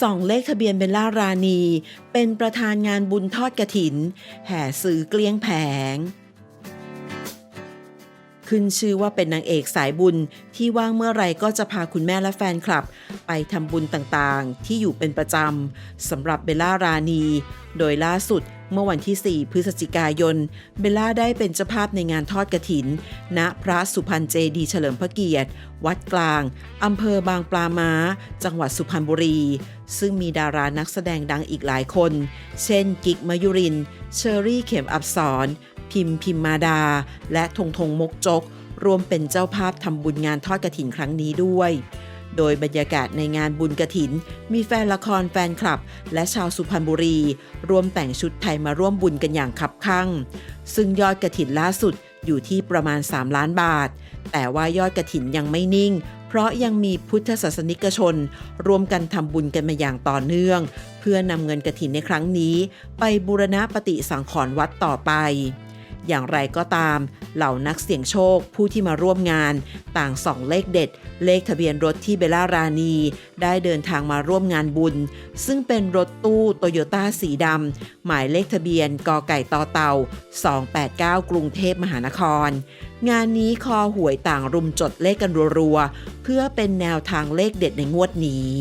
ส่องเลขทะเบียนเบลล่ารานีเป็นประธานงานบุญทอดกระถิน แห่ซื้อเกลี้ยงแผง ขึ้นชื่อว่าเป็นนางเอกสายบุญที่ว่างเมื่อไรก็จะพาคุณแม่และแฟนคลับ ไปทำบุญต่างๆ ที่อยู่เป็นประจำสำหรับเบลล่ารานี โดยล่าสุดเมื่อวันที่ 4 พฤศจิกายน เบลล่าได้เป็นเจ้าภาพในงานทอดกระถิน ณ พระสุพรรณเจดีเฉลิมพระเกียรติ วัดกลาง อำเภอบางปลาม้า จังหวัดสุพรรณบุรี ซึ่งมีดารานักแสดงดังอีกหลายคน เช่น กิกมยุริน เชอรี่เข็มอับสร พิมพ์พิมมาดา และธงธงมกจกรวมเป็นเจ้าภาพทำบุญงานทอดกระถินครั้งนี้ด้วย โดยบรรยากาศในงานบุญกระถิน มีแฟนละครแฟนคลับ และชาวสุพรรณบุรีรวมแต่งชุดไทยมาร่วมบุญกันอย่างคับคั่ง ซึ่งยอดกระถินล่าสุดอยู่ที่ประมาณ 3 ล้านบาท แต่ว่ายอดกระถินยังไม่นิ่ง เพราะยังมีพุทธศาสนิกชนรวมกันทำบุญกันมาอย่างต่อเนื่อง เพื่อนำเงินกระถินในครั้งนี้ ไปบูรณะปฏิสังขรณ์วัดต่อไป อย่างไรก็ตาม เหล่านักเสี่ยงโชคผู้ที่มาร่วมงาน ต่างส่องเลขเด็ด เลขทะเบียนรถที่เบลล่ารานีได้เดินทางมาร่วมงานบุญ ซึ่งเป็นรถตู้โตโยต้าสีดำหมายเลขทะเบียนกไก่ต่อเต่า 289 กรุงเทพมหานคร งานนี้คอหวยต่างรุมจดเลขกันรัวๆ เพื่อเป็นแนวทางเลขเด็ดในงวดนี้